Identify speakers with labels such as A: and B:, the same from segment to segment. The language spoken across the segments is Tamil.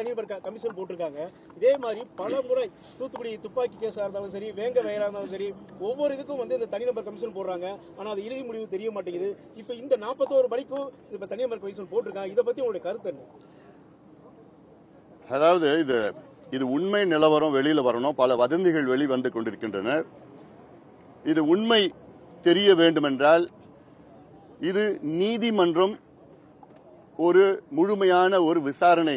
A: தனிநபர் கமிஷன் போட்டிருக்காங்க. இதே மாதிரி பல முறை தூத்துக்குடி துப்பாக்கி கேஸா இருந்தாலும் சரி வேங்க வயலா இருந்தாலும் சரி ஒவ்வொரு இதுக்கும் வந்து இந்த தனிநபர் கமிஷன் போடுறாங்க. ஆனால் அது இறுதி முடிவு தெரிய மாட்டேங்குது. இப்போ இந்த நாற்பத்தோரு மணிக்கும் இப்போ தனிநபர் கமிஷன் போட்டிருக்காங்க இதை பற்றி உங்களுடைய கருத்து என்ன?
B: அதாவது இது இது உண்மை நிலவரம் வெளியில வரணும். பல வதந்திகள் வெளி வந்து கொண்டிருக்கின்றன. இது உண்மை தெரிய வேண்டுமென்றால் இது நீதிமன்றம் ஒரு முழுமையான ஒரு விசாரணை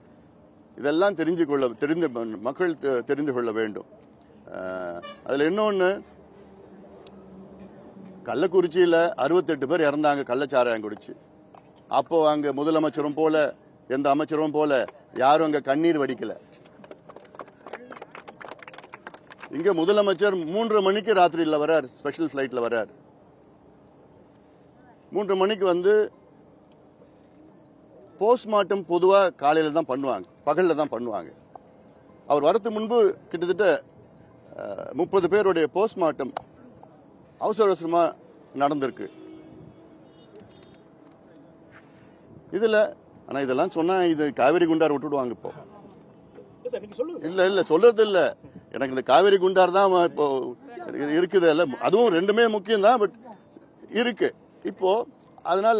B: இதெல்லாம் தெரிஞ்சு கொள்ள தெரிந்து மக்கள் தெ- தெரிந்து கொள்ள வேண்டும். அதில் இன்னொன்று கள்ளக்குறிச்சியில் அறுபத்தெட்டு பேர் இறந்தாங்க கள்ளச்சாராயம் குடிச்சு. அப்போது அங்கே முதலமைச்சரும் போல எந்த அமைச்சரும் போல யாரும் அங்கே கண்ணீர் வடிக்கல. இங்கே முதலமைச்சர் மூன்று மணிக்கு ராத்திரியில் வரார் ஸ்பெஷல் ஃப்ளைட்டில் வரார். மூன்று மணிக்கு வந்து போஸ்ட்மார்ட்டம் பொதுவாக காலையில் தான் பண்ணுவாங்க. பகலில் தான் பண்ணுவாங்க. அவர் வரதுக்கு முன்பு கிட்டத்தட்ட முப்பது பேருடைய போஸ்ட்மார்ட்டம் அவசர அவசரமாக நடந்திருக்கு. இதில் ஆனால் இதெல்லாம் சொன்னால் இது காவேரி குண்டார் விட்டுடுவாங்க இப்போ.
A: இல்லை இல்லை நீங்க
B: இல்லை. சொல்றது எனக்கு இந்த காவேரி குண்டார் தான் இப்போ இது இருக்குது அதுவும் ரெண்டுமே முக்கியம் தான் பட் இருக்கு. இப்போ அதனால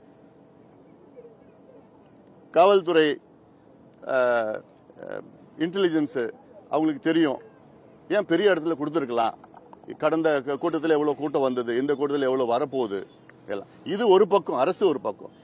B: காவல்துறை இன்டெலிஜென்ஸு அவங்களுக்கு தெரியும். ஏன் பெரிய இடத்துல கொடுத்துருக்கலாம்? கடந்த கூட்டத்தில் எவ்வளோ கூட்டம் வந்தது? இந்த கூட்டத்தில் எவ்வளோ வரப்போகுது? எல்லாம். இது ஒரு பக்கம் அரசு ஒரு பக்கம்.